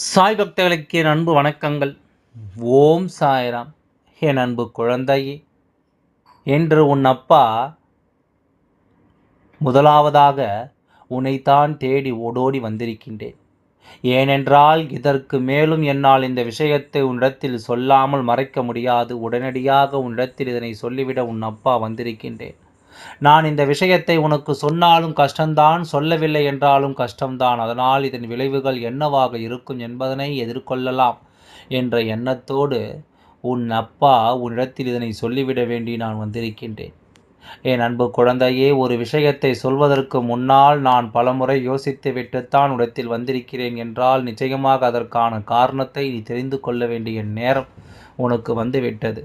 சாய் பக்தர்களுக்கு என் அன்பு வணக்கங்கள். ஓம் சாய்ராம். என் அன்பு குழந்தையே என்று உன் அப்பா முதலாவதாக உன்னைத்தான் தேடி ஓடோடி வந்திருக்கின்றேன். ஏனென்றால் இதற்கு மேலும் என்னால் இந்த விஷயத்தை உன்னிடத்தில் சொல்லாமல் மறைக்க முடியாது. உடனடியாக உன்னிடத்தில் இதனை சொல்லிவிட உன் அப்பா வந்திருக்கின்றேன். நான் இந்த விஷயத்தை உனக்கு சொன்னாலும் கஷ்டம்தான் சொல்லவில்லை என்றாலும் கஷ்டம்தான். அதனால் இதன் விளைவுகள் என்னவாக இருக்கும் என்பதனை எதிர்கொள்ளலாம் என்ற எண்ணத்தோடு உன் அப்பா உன்னிடத்தில் இதனை சொல்லிவிட வேண்டி நான் வந்திருக்கின்றேன். என் அன்பு குழந்தையே ஒரு விஷயத்தை சொல்வதற்கு முன்னால் நான் பலமுறை யோசித்து விட்டுத்தான் உடத்தில் வந்திருக்கிறேன் என்றால் நிச்சயமாக அதற்கான காரணத்தை நீ தெரிந்து கொள்ள வேண்டிய நேரம் உனக்கு வந்துவிட்டது.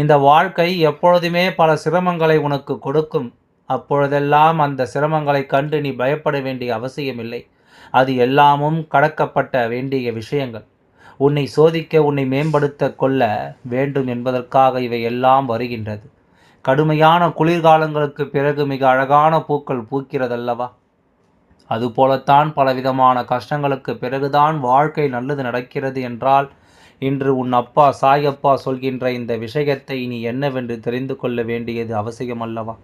இந்த வாழ்க்கை எப்பொழுதுமே பல சிரமங்களை உனக்கு கொடுக்கும். அப்பொழுதெல்லாம் அந்த சிரமங்களை கண்டு நீ பயப்பட வேண்டிய அவசியமில்லை. அது எல்லாமும் கடக்கப்பட்ட வேண்டிய விஷயங்கள். உன்னை சோதிக்க உன்னை மேம்படுத்த கொள்ள வேண்டும் என்பதற்காக இவை எல்லாம் வருகின்றது. கடுமையான குளிர்காலங்களுக்கு பிறகு மிக அழகான பூக்கள் பூக்கிறதல்லவா? அதுபோலத்தான் பலவிதமான கஷ்டங்களுக்கு பிறகுதான் வாழ்க்கை நல்லது நடக்கிறது என்றால் இன்று உன் அப்பா சாயப்பா சொல்கின்ற இந்த விஷயத்தை நீ என்னவென்று தெரிந்து கொள்ள வேண்டியது அவசியம் அல்லவா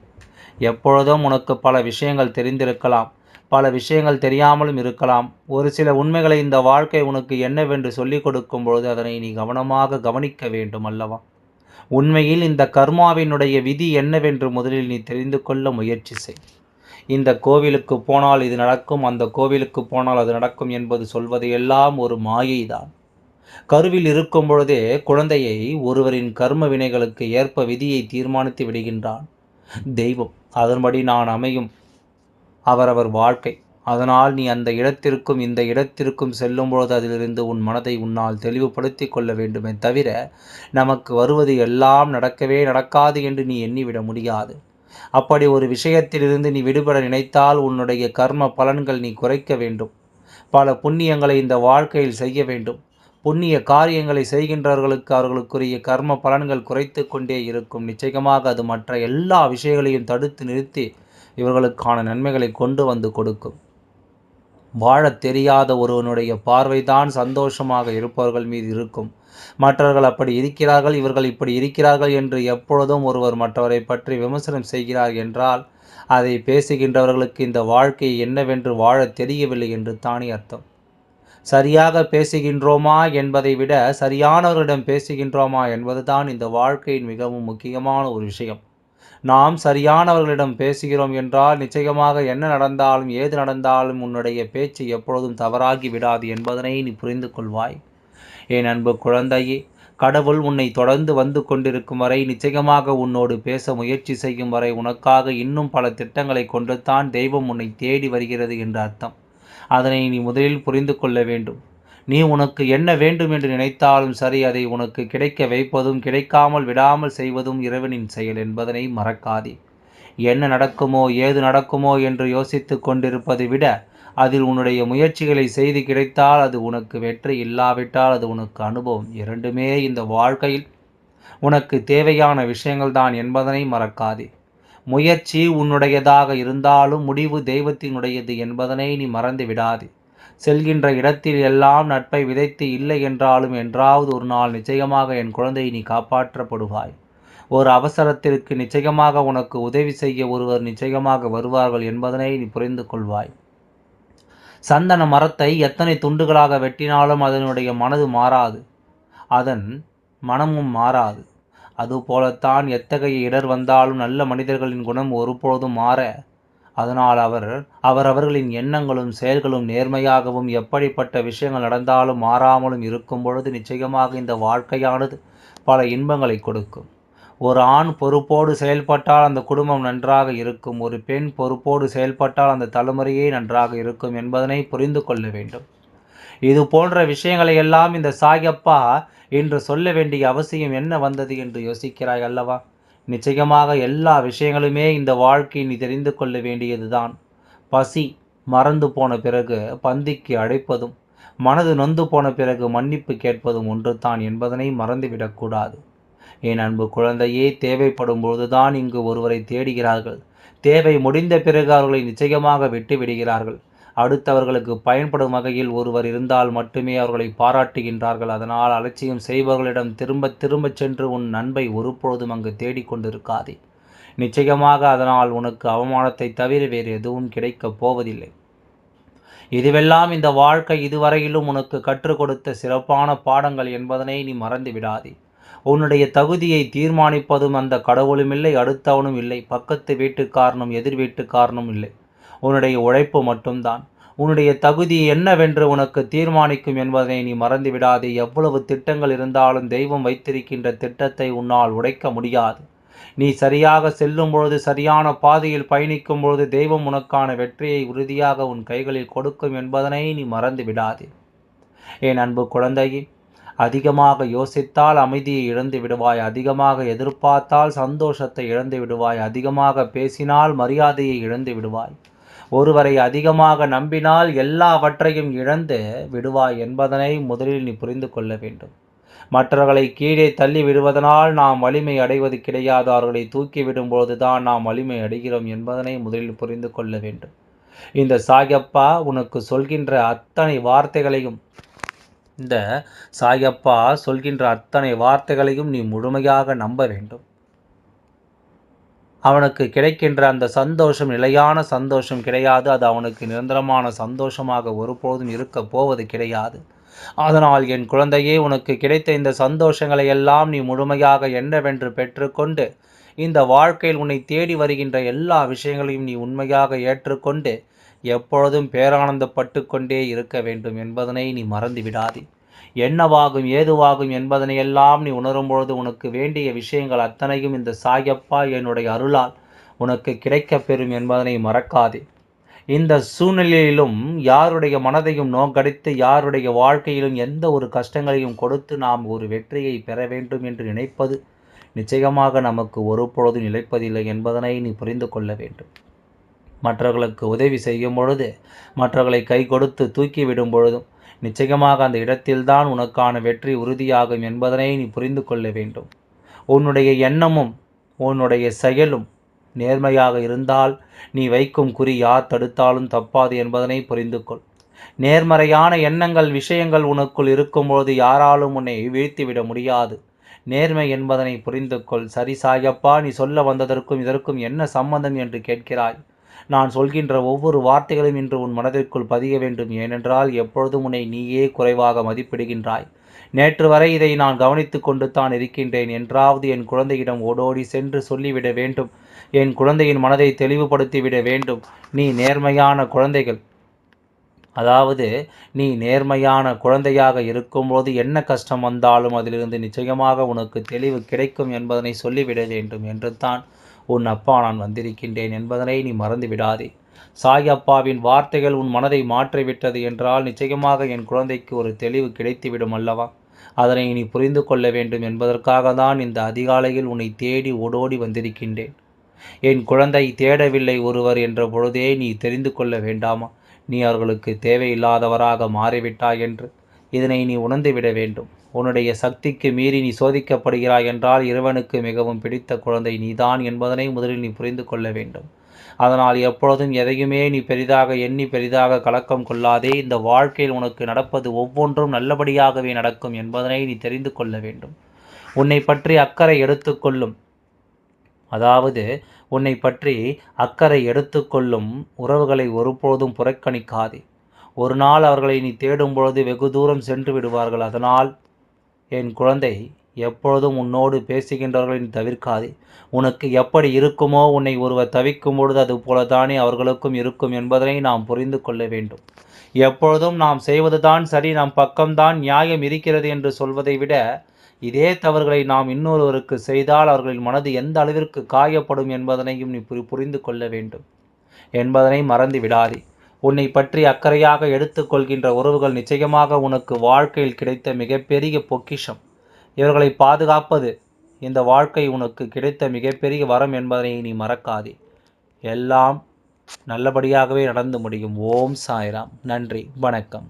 எப்பொழுதும் உனக்கு பல விஷயங்கள் தெரிந்திருக்கலாம் பல விஷயங்கள் தெரியாமலும் இருக்கலாம். ஒரு சில உண்மைகளை இந்த வாழ்க்கை உனக்கு என்னவென்று சொல்லிக் கொடுக்கும் பொழுது அதனை நீ கவனமாக கவனிக்க வேண்டும் அல்லவா உண்மையில் இந்த கர்மாவினுடைய விதி என்னவென்று முதலில் நீ தெரிந்து கொள்ள முயற்சி செய். இந்த கோவிலுக்கு போனால் இது நடக்கும் அந்த கோவிலுக்கு போனால் அது நடக்கும் என்பது சொல்வது எல்லாம் ஒரு மாயைதான். கருவில் இருக்கும் பொழுதே குழந்தையை ஒருவரின் கர்ம வினைகளுக்கு ஏற்ப விதியை தீர்மானித்து விடுகின்றான். தெய்வம் அதன்படி நான் அமையும். அவரவர் வாழ்க்கை. அதனால் நீ அந்த இடத்திற்கும் இந்த இடத்திற்கும் செல்லும் பொழுது அதிலிருந்து உன் மனதை உன்னால் தெளிவுபடுத்தி கொள்ள வேண்டுமே தவிர நமக்கு வருவது எல்லாம் நடக்கவே நடக்காது என்று நீ எண்ணிவிட முடியாது. அப்படி ஒரு விஷயத்திலிருந்து நீ விடுபட நினைத்தால் உன்னுடைய கர்ம பலன்கள் நீ குறைக்க வேண்டும். பல புண்ணியங்களை இந்த வாழ்க்கையில் செய்ய வேண்டும். புண்ணிய காரியங்களை செய்கின்றவர்களுக்கு அவர்களுக்குரிய கர்ம பலன்கள் குறைத்து கொண்டே இருக்கும். நிச்சயமாக அது மற்ற எல்லா விஷயங்களையும் தடுத்து நிறுத்தி இவர்களுக்கான நன்மைகளை கொண்டு வந்து கொடுக்கும். வாழத் தெரியாத ஒருவனுடைய பார்வைதான் சந்தோஷமாக இருப்பவர்கள் மீது இருக்கும். மற்றவர்கள் அப்படி இருக்கிறார்கள் இவர்கள் இப்படி இருக்கிறார்கள் என்று எப்பொழுதும் ஒருவர் மற்றவரை பற்றி விமர்சனம் செய்கிறார் என்றால் அதை பேசுகின்றவர்களுக்கு இந்த வாழ்க்கை என்னவென்று வாழத் தெரியவில்லை என்று தானே அர்த்தம். சரியாக பேசுகின்றோமா என்பதை விட சரியானவர்களிடம் பேசுகின்றோமா என்பதுதான் இந்த வாழ்க்கையின் மிகவும் முக்கியமான ஒரு விஷயம். நாம் சரியானவர்களிடம் பேசுகிறோம் என்றால் நிச்சயமாக என்ன நடந்தாலும் ஏது நடந்தாலும் உன்னுடைய பேச்சு எப்பொழுதும் தவறாகி விடாது என்பதனை நீ புரிந்து கொள்வாய். என் அன்பு குழந்தையே கடவுள் உன்னை தொடர்ந்து வந்து கொண்டிருக்கும் வரை நிச்சயமாக உன்னோடு பேச முயற்சி செய்யும் வரை உனக்காக இன்னும் பல திட்டங்களை கொண்டுத்தான் தெய்வம் உன்னை தேடி வருகிறது என்ற அர்த்தம். அதனை நீ முதலில் புரிந்து கொள்ள வேண்டும். நீ உனக்கு என்ன வேண்டும் என்று நினைத்தாலும் சரி அதை உனக்கு கிடைக்க வைப்பதும் கிடைக்காமல் விடாமல் செய்வதும் இறைவனின் செயல் என்பதனை மறக்காதே. என்ன நடக்குமோ ஏது நடக்குமோ என்று யோசித்து கொண்டிருப்பதை விட அதில் உன்னுடைய முயற்சிகளை செய்து கிடைத்தால் அது உனக்கு வெற்றி இல்லாவிட்டால் அது உனக்கு அனுபவம். இரண்டுமே இந்த வாழ்க்கையில் உனக்கு தேவையான விஷயங்கள் தான் என்பதனை மறக்காதே. முயற்சி உன்னுடையதாக இருந்தாலும் முடிவு தெய்வத்தினுடையது என்பதனை நீ மறந்து விடாதே. செல்கின்ற இடத்தில் எல்லாம் நட்பை விதைத்து இல்லை என்றாலும் என்றாவது ஒரு நாள் நிச்சயமாக என் குழந்தையை நீ காப்பாற்றப்படுவாய். ஒரு அவசரத்திற்கு நிச்சயமாக உனக்கு உதவி செய்ய ஒருவர் நிச்சயமாக வருவார்கள் என்பதனை நீ புரிந்து கொள்வாய். சந்தன மரத்தை எத்தனை துண்டுகளாக வெட்டினாலும் அதனுடைய மனது மாறாது. அதன் மனமும் மாறாது. அதுபோலத்தான் எத்தகைய இடர் வந்தாலும் நல்ல மனிதர்களின் குணம் ஒருபொழுதும் மாற. அதனால் அவர் அவரவர்களின் எண்ணங்களும் செயல்களும் நேர்மையாகவும் எப்படிப்பட்ட விஷயங்கள் நடந்தாலும் மாறாமலும் இருக்கும் பொழுது நிச்சயமாக இந்த வாழ்க்கையானது பல இன்பங்களை கொடுக்கும். ஒரு ஆண் பொறுப்போடு செயல்பட்டால் அந்த குடும்பம் நன்றாக இருக்கும். ஒரு பெண் பொறுப்போடு செயல்பட்டால் அந்த தலைமுறையே நன்றாக இருக்கும் என்பதனை புரிந்து கொள்ள வேண்டும். இது போன்ற விஷயங்களை எல்லாம் இந்த சாயப்பா என்று சொல்ல வேண்டிய அவசியம் என்ன வந்தது என்று யோசிக்கிறாய் அல்லவா? நிச்சயமாக எல்லா விஷயங்களுமே இந்த வாழ்க்கை நீ தெரிந்து கொள்ள வேண்டியதுதான். பசி மறந்து போன பிறகு பந்திக்கு அழைப்பதும் மனது நொந்து போன பிறகு மன்னிப்பு கேட்பதும் ஒன்றுதான் என்பதனை மறந்துவிடக்கூடாது என் அன்பு குழந்தையே தேவைப்படும் பொழுதுதான் இங்கு ஒருவரை தேடுகிறார்கள். தேவை முடிந்த பிறகு அவர்களை நிச்சயமாக விட்டு விடுகிறார்கள். அடுத்தவர்களுக்கு பயன்படும் வகையில் ஒருவர் இருந்தால் மட்டுமே அவர்களை பாராட்டுகின்றார்கள். அதனால் அலட்சியம் செய்பவர்களிடம் திரும்ப திரும்ப சென்று உன் நண்பை ஒருபொழுதும் அங்கு தேடிக்கொண்டிருக்காதே நிச்சயமாக அதனால் உனக்கு அவமானத்தை தவிர வேறு எதுவும் கிடைக்கப் போவதில்லை. இதுவெல்லாம் இந்த வாழ்க்கை இதுவரையிலும் உனக்கு கற்றுக் கொடுத்த சிறப்பான பாடங்கள் என்பதனை நீ மறந்து விடாதே. உன்னுடைய தகுதியை தீர்மானிப்பதும் அந்த கடவுளும் இல்லை அடுத்தவனும் இல்லை. பக்கத்து வீட்டுக்காரனும் எதிர் வீட்டுக்காரனும் இல்லை. உன்னுடைய உழைப்பு மட்டும்தான். உன்னுடைய தகுதி என்னவென்று உனக்கு தீர்மானிக்கும் என்பதை நீ மறந்துவிடாது. எவ்வளவு திட்டங்கள் இருந்தாலும் தெய்வம் வைத்திருக்கின்ற திட்டத்தை உன்னால் உடைக்க முடியாது. நீ சரியாக செல்லும் பொழுது சரியான பாதையில் பயணிக்கும் பொழுது தெய்வம் உனக்கான வெற்றியை உறுதியாக உன் கைகளில் கொடுக்கும் என்பதனை நீ மறந்து விடாதே என் அன்பு குழந்தையே அதிகமாக யோசித்தால் அமைதியை இழந்து விடுவாய். அதிகமாக எதிர்பார்த்தால் சந்தோஷத்தை இழந்து விடுவாய். அதிகமாக பேசினால் மரியாதையை இழந்து விடுவாய். ஒருவரை அதிகமாக நம்பினால் எல்லாவற்றையும் இழந்து விடுவாய் என்பதனை முதலில் நீ புரிந்து கொள்ள வேண்டும். மற்றவர்களை கீழே தள்ளி விடுவதனால் நாம் வலிமை அடைவது கிடையாது. அவர்களை தூக்கி விடும்போது தான் நாம் வலிமை அடைகிறோம் என்பதனை முதலில் புரிந்து கொள்ள வேண்டும். இந்த சாயப்பா உனக்கு சொல்கின்ற அத்தனை வார்த்தைகளையும் இந்த சாயப்பா சொல்கின்ற அத்தனை வார்த்தைகளையும் நீ முழுமையாக நம்ப வேண்டும். அவனுக்கு கிடைக்கின்ற அந்த சந்தோஷம் நிலையான சந்தோஷம் கிடையாது. அது அவனுக்கு நிரந்தரமான சந்தோஷமாக ஒருபோதும் இருக்க போவது கிடையாது. அதனால் என் குழந்தையே உனக்கு கிடைத்த இந்த சந்தோஷங்களை எல்லாம் நீ முழுமையாக என்னவென்று பெற்றுக்கொண்டு இந்த வாழ்க்கையில் உன்னை தேடி வருகின்ற எல்லா விஷயங்களையும் நீ உண்மையாக ஏற்றுக்கொண்டு எப்பொழுதும் பேரானந்தப்பட்டு கொண்டே இருக்க வேண்டும் என்பதனை நீ மறந்துவிடாதே. என்னவாகும் ஏதுவாகும் என்பதனை எல்லாம் நீ உணரும் பொழுது உனக்கு வேண்டிய விஷயங்கள் அத்தனையும் இந்த சாயப்பா என்னுடைய அருளால் உனக்கு கிடைக்கப் பெறும் என்பதனை மறக்காதே. இந்த சூழ்நிலையிலும் யாருடைய மனதையும் நோக்கடித்து யாருடைய வாழ்க்கையிலும் எந்த ஒரு கஷ்டங்களையும் கொடுத்து நாம் ஒரு வெற்றியை பெற வேண்டும் என்று நினைப்பது நிச்சயமாக நமக்கு ஒருபொழுது நிலைப்பதில்லை என்பதனை நீ புரிந்து கொள்ள வேண்டும். மற்றவர்களுக்கு உதவி செய்யும் பொழுது மற்றவர்களை கை கொடுத்து தூக்கிவிடும் பொழுதும் நிச்சயமாக அந்த இடத்தில்தான் உனக்கான வெற்றி உறுதியாகும் என்பதனை நீ புரிந்து கொள்ள வேண்டும். உன்னுடைய எண்ணமும் உன்னுடைய செயலும் நேர்மையாக இருந்தால் நீ வைக்கும் குறி யார் தடுத்தாலும் தப்பாது என்பதனை புரிந்து கொள். நேர்மறையான எண்ணங்கள் விஷயங்கள் உனக்குள் இருக்கும்போது யாராலும் உன்னை வீழ்த்திவிட முடியாது. நேர்மை என்பதனை புரிந்து கொள். சரி சாயப்பா நீ சொல்ல வந்ததற்கும் இதற்கும் என்ன சம்பந்தம் என்று கேட்கிறாய்? நான் சொல்கின்ற ஒவ்வொரு வார்த்தைகளும் இன்று உன் மனதிற்குள் பதிய வேண்டும். ஏனென்றால் எப்பொழுதும் உன்னை நீயே குறைவாக மதிப்பிடுகின்றாய். நேற்று வரை இதை நான் கவனித்து கொண்டு தான் இருக்கின்றேன். என்றாவது என் குழந்தையிடம் ஓடோடி சென்று சொல்லிவிட வேண்டும். என் குழந்தையின் மனதை தெளிவுபடுத்திவிட வேண்டும். நீ நேர்மையான குழந்தைகள். அதாவது நீ நேர்மையான குழந்தையாக இருக்கும்போது என்ன கஷ்டம் வந்தாலும் அதிலிருந்து நிச்சயமாக உனக்கு தெளிவு கிடைக்கும் என்பதனை சொல்லிவிட வேண்டும். என்று தான் உன் அப்பா நான் வந்திருக்கின்றேன் என்பதனை நீ மறந்து விடாதே சாய் அப்பாவின் வார்த்தைகள் உன் மனதை மாற்றிவிட்டது என்றால் நிச்சயமாக என் குழந்தைக்கு ஒரு தெளிவு கிடைத்துவிடும் அல்லவா? அதனை நீ புரிந்து கொள்ள வேண்டும் என்பதற்காக தான் இந்த அதிகாலையில் உன்னை தேடி ஓடோடி வந்திருக்கின்றேன். என் குழந்தை தேடவில்லை ஒருவர் என்ற பொழுதே நீ தெரிந்து கொள்ள வேண்டாமா? நீ அவர்களுக்கு தேவையில்லாதவராக மாறிவிட்டாய் என்று. இதனை நீ உணர்ந்துவிட வேண்டும். உன்னுடைய சக்திக்கு மீறி நீ சோதிக்கப்படுகிறாய் என்றால் இறைவனுக்கு மிகவும் பிடித்த குழந்தை நீதான் என்பதனை முதலில் நீ புரிந்து கொள்ள வேண்டும். அதனால் எப்பொழுதும் எதையுமே நீ பெரிதாக எண்ணி பெரிதாக கலக்கம் கொள்ளாதே இந்த வாழ்க்கையில் உனக்கு நடப்பது ஒவ்வொன்றும் நல்லபடியாகவே நடக்கும் என்பதனை நீ தெரிந்து கொள்ள வேண்டும். உன்னை பற்றி அக்கறை எடுத்துக்கொள்ளும் அதாவது உன்னை பற்றி அக்கறை எடுத்துக்கொள்ளும் உறவுகளை ஒருபோதும் புறக்கணிக்காதே. ஒரு நாள் அவர்களை நீ தேடும் பொழுது வெகு தூரம் சென்று விடுவார்கள். அதனால் என் குழந்தை எப்பொழுதும் உன்னோடு பேசுகின்றவர்களின் தவிர்க்காதே. உனக்கு எப்படி இருக்குமோ உன்னை ஒருவர் தவிக்கும் பொழுது அது போலதானே அவர்களுக்கும் இருக்கும் என்பதனை நாம் புரிந்து கொள்ள வேண்டும். எப்பொழுதும் நாம் செய்வதுதான் சரி நம் பக்கம்தான் நியாயம் இருக்கிறது என்று சொல்வதை விட இதே தவறுகளை நாம் இன்னொருவருக்கு செய்தால் அவர்களின் மனது எந்த அளவிற்கு காயப்படும் என்பதனையும் நீ புரிந்து கொள்ள வேண்டும். என்பதனை மறந்து விடாதே. உன்னை பற்றி அக்கறையாக எடுத்துக்கொள்கின்ற உறவுகள் நிச்சயமாக உனக்கு வாழ்க்கையில் கிடைத்த மிகப்பெரிய பொக்கிஷம். இவர்களை பாதுகாப்பது இந்த வாழ்க்கை உனக்கு கிடைத்த மிகப்பெரிய வரம் என்பதனை நீ மறக்காதே. எல்லாம் நல்லபடியாகவே நடந்து முடியும். ஓம் சாய்ராம். நன்றி. வணக்கம்.